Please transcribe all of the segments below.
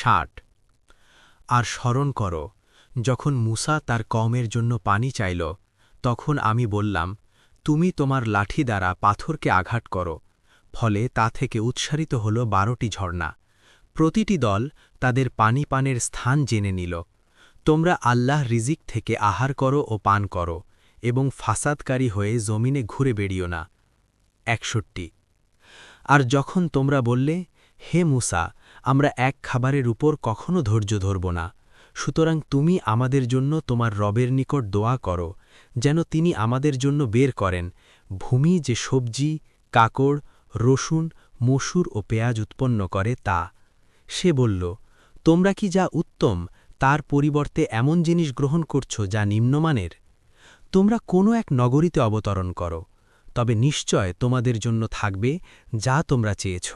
ষাট। আর স্মরণ কর, যখন মুসা তার কমের জন্য পানি চাইল, তখন আমি বললাম, তুমি তোমার লাঠি দ্বারা পাথরকে আঘাত করো, ফলে তা থেকে উৎসারিত হল বারোটি ঝর্ণা। প্রতিটি দল তাদের পানি পানের স্থান জেনে নিল। তোমরা আল্লাহ রিজিক থেকে আহার করো ও পান করো, এবং ফাসাদকারী হয়ে জমিনে ঘুরে বেড়িও না। একষট্টি। আর যখন তোমরা বললে, হে মুসা আমরা এক খাবারের উপর কখনো ধৈর্য ধরব না। সুতরাং তুমি আমাদের জন্য তোমার রবের নিকট দোয়া করো, যেন তিনি আমাদের জন্য বের করেন। ভূমি যে সবজি, কাকড়, রসুন, মসুর ও পেঁয়াজ উৎপন্ন করে তা। সে বলল, তোমরা কি যা উত্তম, তার পরিবর্তে এমন জিনিস গ্রহণ করছ যা নিম্নমানের? তোমরা কোনো এক নগরীতে অবতরণ করো, তবে নিশ্চয় তোমাদের জন্য থাকবে যা তোমরা চেয়েছ।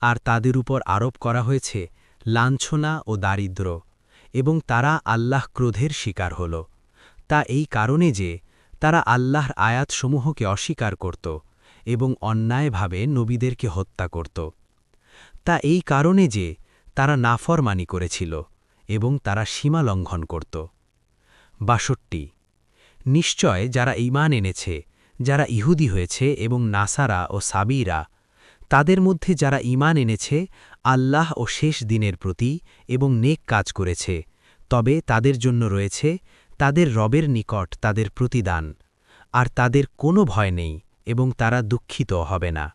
আর তাদের উপর আরোপ করা হয়েছে, লাঞ্ছনা ও দারিদ্র, এবং তারা আল্লাহ ক্রোধের শিকার হল। তা এই কারণে যে, তারা আল্লাহর আয়াতসমূহকে অস্বীকার করত এবং অন্যায়ভাবে নবীদেরকে হত্যা করত। তা এই কারণে যে, তারা নাফরমানি করেছিল এবং তারা সীমা লঙ্ঘন করত। বাষট্টি। নিশ্চয় যারা ইমান এনেছে, যারা ইহুদি হয়েছে এবং নাসারা ও সাবিরা তাদের মধ্যে যারা ইমান এনেছে, আল্লাহ ও শেষ দিনের প্রতি এবং নেক কাজ করেছে। তবে তাদের জন্য রয়েছে, তাদের রবের নিকট তাদের প্রতিদান। আর তাদের কোনো ভয় নেই এবং তারা দুঃখিত হবে না।